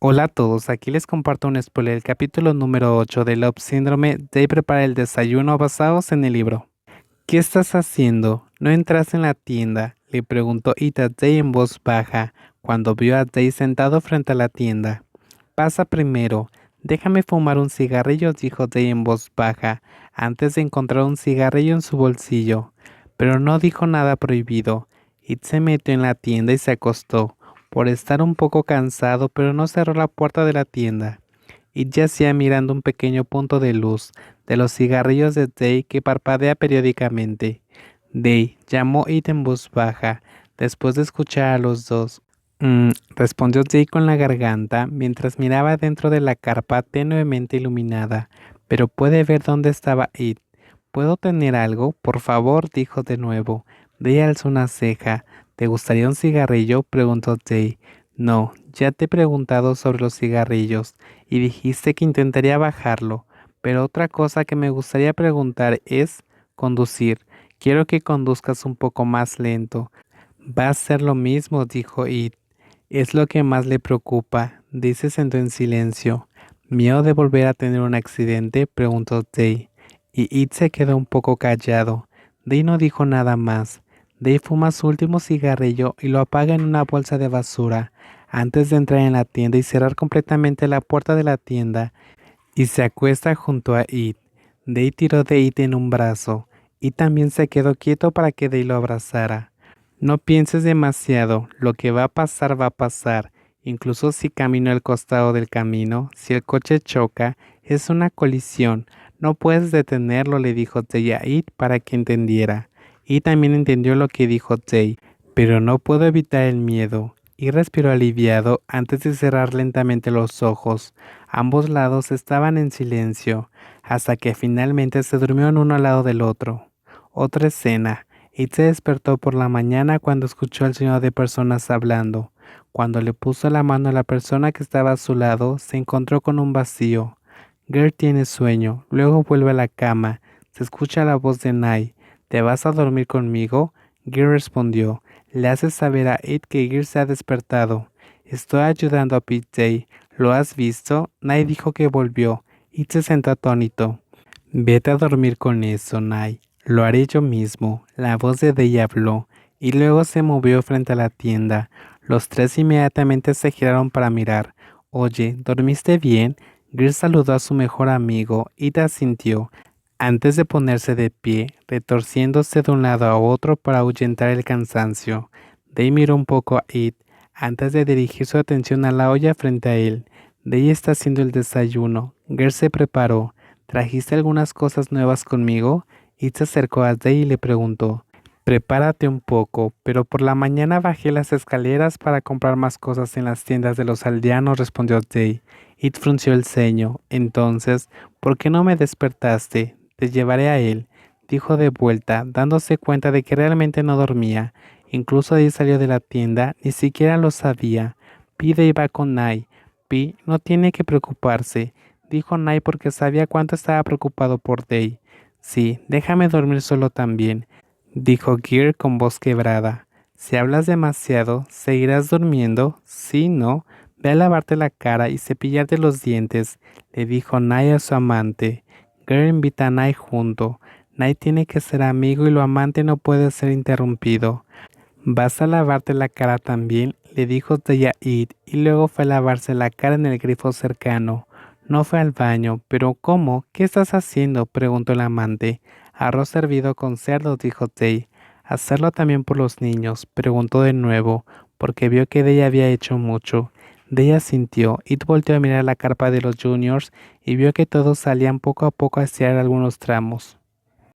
Hola a todos, aquí les comparto un spoiler del capítulo número 8 de Love Síndrome de prepara el desayuno basados en el libro. ¿Qué estás haciendo? ¿No entras en la tienda? le preguntó Ita Day en voz baja cuando vio a Day sentado frente a la tienda. Pasa primero, déjame fumar un cigarrillo, dijo Day en voz baja, antes de encontrar un cigarrillo en su bolsillo. Pero no dijo nada prohibido. It se metió en la tienda y se acostó por estar un poco cansado, pero no cerró la puerta de la tienda. Y yacía mirando un pequeño punto de luz de los cigarrillos de Day que parpadea periódicamente. Day llamó It en voz baja, después de escuchar a los dos. Mm, respondió Day con la garganta mientras miraba dentro de la carpa tenuemente iluminada, pero puede ver dónde estaba It. ¿Puedo tener algo? Por favor, dijo de nuevo. Day alzó una ceja, ¿Te gustaría un cigarrillo? preguntó Jay. No, ya te he preguntado sobre los cigarrillos y dijiste que intentaría bajarlo, pero otra cosa que me gustaría preguntar es conducir. Quiero que conduzcas un poco más lento. Va a ser lo mismo, dijo Id. Es lo que más le preocupa, dice sentó en silencio. ¿Miedo de volver a tener un accidente? preguntó Day. Y Id se quedó un poco callado. Day no dijo nada más. Dave fuma su último cigarrillo y lo apaga en una bolsa de basura antes de entrar en la tienda y cerrar completamente la puerta de la tienda y se acuesta junto a It. Dave tiró de It en un brazo y también se quedó quieto para que Dave lo abrazara. No pienses demasiado, lo que va a pasar va a pasar. Incluso si camino al costado del camino, si el coche choca, es una colisión. No puedes detenerlo, le dijo Dave a It para que entendiera y también entendió lo que dijo Tay, pero no pudo evitar el miedo y respiró aliviado antes de cerrar lentamente los ojos. Ambos lados estaban en silencio, hasta que finalmente se durmió en uno al lado del otro. Otra escena, y se despertó por la mañana cuando escuchó al señor de personas hablando. Cuando le puso la mano a la persona que estaba a su lado, se encontró con un vacío. Gert tiene sueño, luego vuelve a la cama. Se escucha la voz de Nai. ¿Te vas a dormir conmigo? Gear respondió. Le haces saber a Ed que Gear se ha despertado. Estoy ayudando a Pete Day. ¿Lo has visto? Nai dijo que volvió. Ed se sentó atónito. Vete a dormir con eso, Nai. Lo haré yo mismo. La voz de Day habló, y luego se movió frente a la tienda. Los tres inmediatamente se giraron para mirar. Oye, ¿dormiste bien? Gear saludó a su mejor amigo y te asintió. Antes de ponerse de pie, retorciéndose de un lado a otro para ahuyentar el cansancio, Day miró un poco a Ed antes de dirigir su atención a la olla frente a él. Day está haciendo el desayuno. Ger se preparó. ¿Trajiste algunas cosas nuevas conmigo? Ed se acercó a Day y le preguntó. Prepárate un poco, pero por la mañana bajé las escaleras para comprar más cosas en las tiendas de los aldeanos, respondió Day. Ed frunció el ceño. Entonces, ¿por qué no me despertaste? Te llevaré a él, dijo de vuelta, dándose cuenta de que realmente no dormía. Incluso ahí salió de la tienda, ni siquiera lo sabía. Pide iba con Nai. Pi no tiene que preocuparse, dijo Nai porque sabía cuánto estaba preocupado por Day. Sí, déjame dormir solo también, dijo Gear con voz quebrada. Si hablas demasiado, ¿seguirás durmiendo? Sí, no. Ve a lavarte la cara y cepillarte los dientes, le dijo Nai a su amante. Girl invita a Nai junto. Nai tiene que ser amigo y lo amante no puede ser interrumpido. ¿Vas a lavarte la cara también? le dijo Id y luego fue a lavarse la cara en el grifo cercano. No fue al baño, pero ¿cómo? ¿Qué estás haciendo? preguntó el amante. Arroz servido con cerdo, dijo Tay. Hacerlo también por los niños, preguntó de nuevo, porque vio que ella había hecho mucho. Della sintió. y volteó a mirar la carpa de los juniors y vio que todos salían poco a poco a algunos tramos.